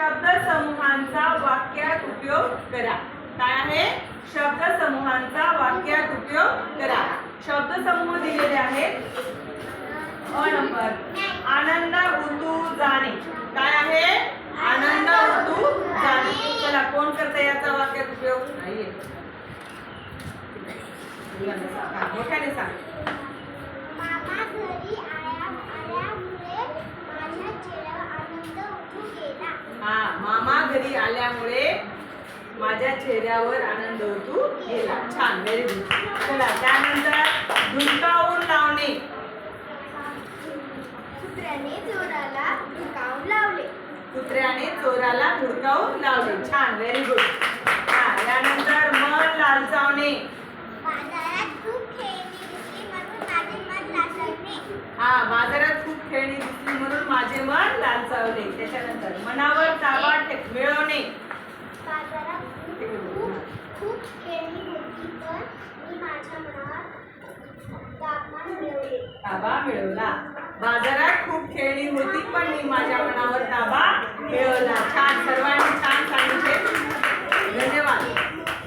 शब्द समूहांचा वाक्यात उपयोग करा. काय आहे? शब्द समूहांचा वाक्यात उपयोग करा. शब्द समूह दिलेले आहेत. A number. आनंद ऋतू जाणे. काय आहे? आनंद ऋतू जाणे. चला कोण करते याचा वाक्यात उपयोग? नाहीये. मोठ्याने सांग मामा घरी आया आल्यामुळे माझ्या चेहऱ्यावर आनंद उठू गेला हा मामा घरी आल्यामुळे माझ्या चेहऱ्यावर आनंद होतो. गेला छान व्हेरी गुड चला त्यानंतर धुंकावून लावणे. कुत्र्याने चोराला धुकावून लावले. कुत्र्याने चोराला धुडकावून लावले. छान व्हेरी गुड हा यानंतर मन लालचावणे. हा बाजारात खूप खेळणी दिसली म्हणून माझे मन लालचावले त्याच्यानंतर मनावर ताबा ठे- मिळवणे बाजारात खूप खूप खूप खेळणी होती मी माझ्या मिळवले. ताबा मिळवला. बाजारात खूप खेळणी होती पण मी माझ्या मनात